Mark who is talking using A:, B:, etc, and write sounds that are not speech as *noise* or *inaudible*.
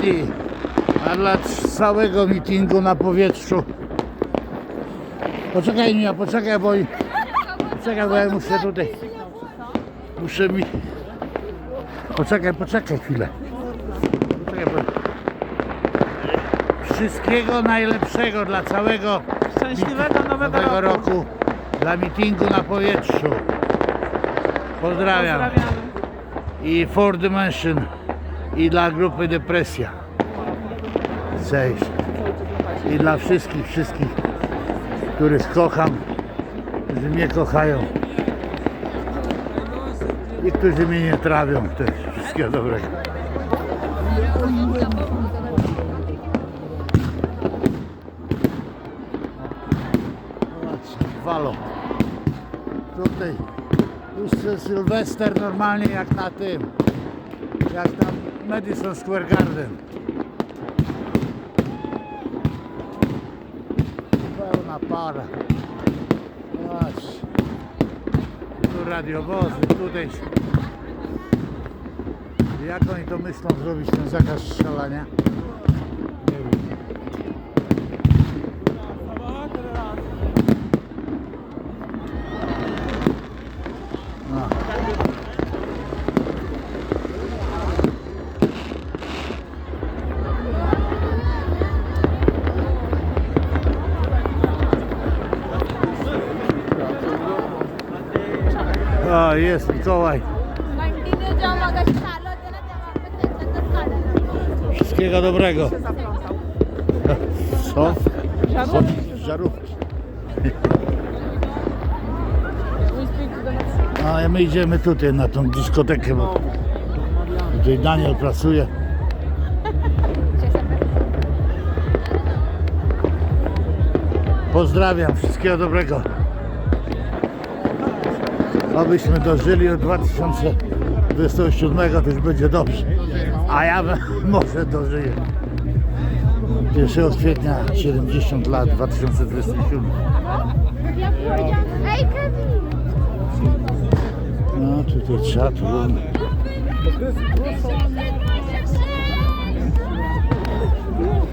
A: kochani, a dla całego meetingu na powietrzu. Poczekaj mi, poczekaj, bo, poczekaj, bo ja muszę tutaj, muszę mi, poczekaj, poczekaj chwilę. Poczekaj, bo... Wszystkiego najlepszego dla całego
B: Szczęśliwego nowego,
A: nowego
B: roku.
A: roku, dla meetingu na powietrzu. Pozdrawiam.
B: Pozdrawiamy.
A: I Four Dimension i dla grupy Depresja. Cześć. I dla wszystkich, wszystkich, których kocham, którzy mnie kochają. I którzy mnie nie trawią też. Wszystkiego dobrego. Walą. Tutaj już Sylwester normalnie jak na tym. Jak na Madison Square Garden. Pełna para. Zobacz. Tu radiowozy, tutaj. Jak oni to myślą zrobić ten zakaz strzelania?
C: तेव्हा आपण त्याच्यातच काढायला
A: Wszystkiego dobrego. Co? Co? Żarówki. A my idziemy tutaj na tą dyskotekę, bo tutaj Daniel pracuje. Pozdrawiam, wszystkiego dobrego. abyśmy dożyli do 2027, to już będzie dobrze. A ja *laughs* może dożyję. 1 kwietnia 70 lat 2027. No tutaj trzeba tu.